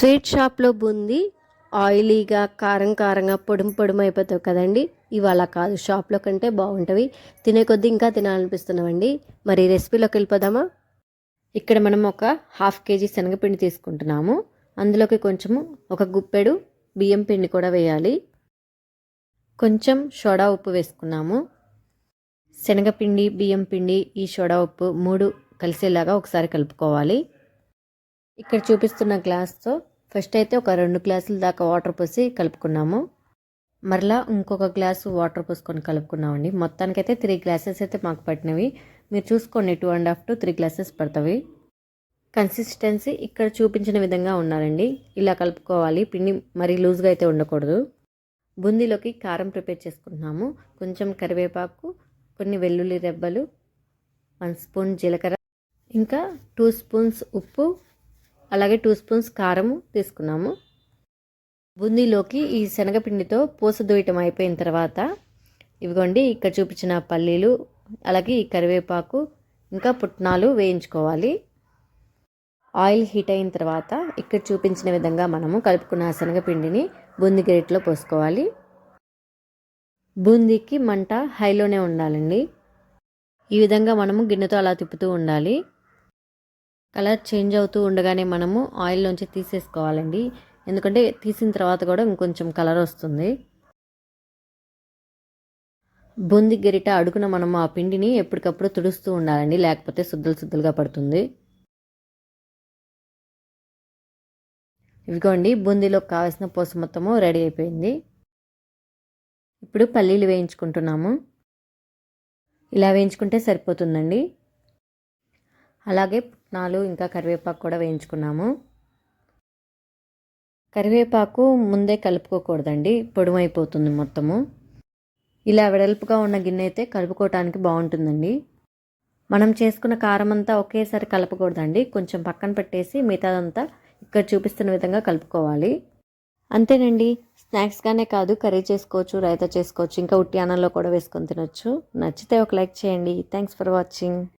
Sweet షాప్లో బూందీ ఆయిలీగా కారం కారంగా పొడుము పొడుము అయిపోతావు కదండి. ఇవి అలా కాదు షాప్లో కంటే బాగుంటవి. తినే కొద్దీ ఇంకా తినాలనిపిస్తున్నామండి మరి రెసిపీలోకి వెళ్ళిపోదామా? ఇక్కడ మనం ఒక హాఫ్ కేజీ శనగపిండి తీసుకుంటున్నాము. అందులోకి కొంచెము ఒక గుప్పెడు బియ్యం పిండి కూడా వేయాలి. కొంచెం సోడా ఉప్పు వేసుకున్నాము. శనగపిండి బియ్యం పిండి ఈ సోడా ఉప్పు మూడు కలిసేలాగా ఒకసారి కలుపుకోవాలి. ఇక్కడ చూపిస్తున్న గ్లాస్తో ఫస్ట్ అయితే ఒక రెండు గ్లాసుల దాకా వాటర్ పోసి కలుపుకున్నాము. మరలా ఇంకొక గ్లాసు వాటర్ పోసుకొని కలుపుకున్నామండి. మొత్తానికైతే త్రీ గ్లాసెస్ అయితే మాకు పట్టినవి. మీరు చూసుకోండి two and half to three glasses పడతాయి. కన్సిస్టెన్సీ ఇక్కడ చూపించిన విధంగా ఉన్నారండి ఇలా కలుపుకోవాలి పిండి మరీ లూజ్గా అయితే ఉండకూడదు. బూందీలోకి కారం ప్రిపేర్ చేసుకుంటున్నాము. కొంచెం కరివేపాకు కొన్ని వెల్లుల్లి రెబ్బలు వన్ స్పూన్ జీలకర్ర ఇంకా టూ స్పూన్స్ ఉప్పు అలాగే టూ స్పూన్స్ కారం తీసుకున్నాము. బూందీలోకి ఈ శనగపిండితో పూస దూయటం అయిపోయిన తర్వాత ఇవిగోండి ఇక్కడ చూపించిన పల్లీలు అలాగే ఈ కరివేపాకు ఇంకా పుట్నాలు వేయించుకోవాలి. ఆయిల్ హీట్ అయిన తర్వాత ఇక్కడ చూపించిన విధంగా మనము కలుపుకున్న శనగపిండిని బూందీ గరిటలో పోసుకోవాలి. బూందీకి మంట హైలోనే ఉండాలండి. ఈ విధంగా మనము గిన్నెతో అలా తిప్పుతూ ఉండాలి. కలర్ చేంజ్ అవుతూ ఉండగానే మనము ఆయిల్లోంచి తీసేసుకోవాలండి. ఎందుకంటే తీసిన తర్వాత కూడా ఇంకొంచెం కలర్ వస్తుంది. బూంది గరిట అడుగున మనము ఆ పిండిని ఎప్పటికప్పుడు తుడుస్తూ ఉండాలండి. లేకపోతే శుద్ధలు శుద్ధులుగా పడుతుంది. ఇవిగోండి బూందీలో కావాల్సిన పూస మొత్తము రెడీ అయిపోయింది. ఇప్పుడు పల్లీలు వేయించుకుంటున్నాము. ఇలా వేయించుకుంటే సరిపోతుందండి. అలాగే పుట్నాలు ఇంకా కరివేపాకు కూడా వేయించుకున్నాము. కరివేపాకు ముందే కలుపుకోకూడదండి పొడుమైపోతుంది మొత్తము. ఇలా వెడల్పుగా ఉన్న గిన్నె అయితే కలుపుకోవటానికి బాగుంటుందండి. మనం చేసుకున్న కారం అంతా ఒకేసారి కలపకూడదండి కొంచెం పక్కన పెట్టేసి మిగతాదంతా ఇక్కడ చూపిస్తున్న విధంగా కలుపుకోవాలి. అంతేనండి స్నాక్స్గానే కాదు కర్రీ చేసుకోవచ్చు రైతా చేసుకోవచ్చు ఇంకా ఉట్టి అన్నంలో కూడా వేసుకొని తినొచ్చు. నచ్చితే ఒక లైక్ చేయండి. Thanks for watching.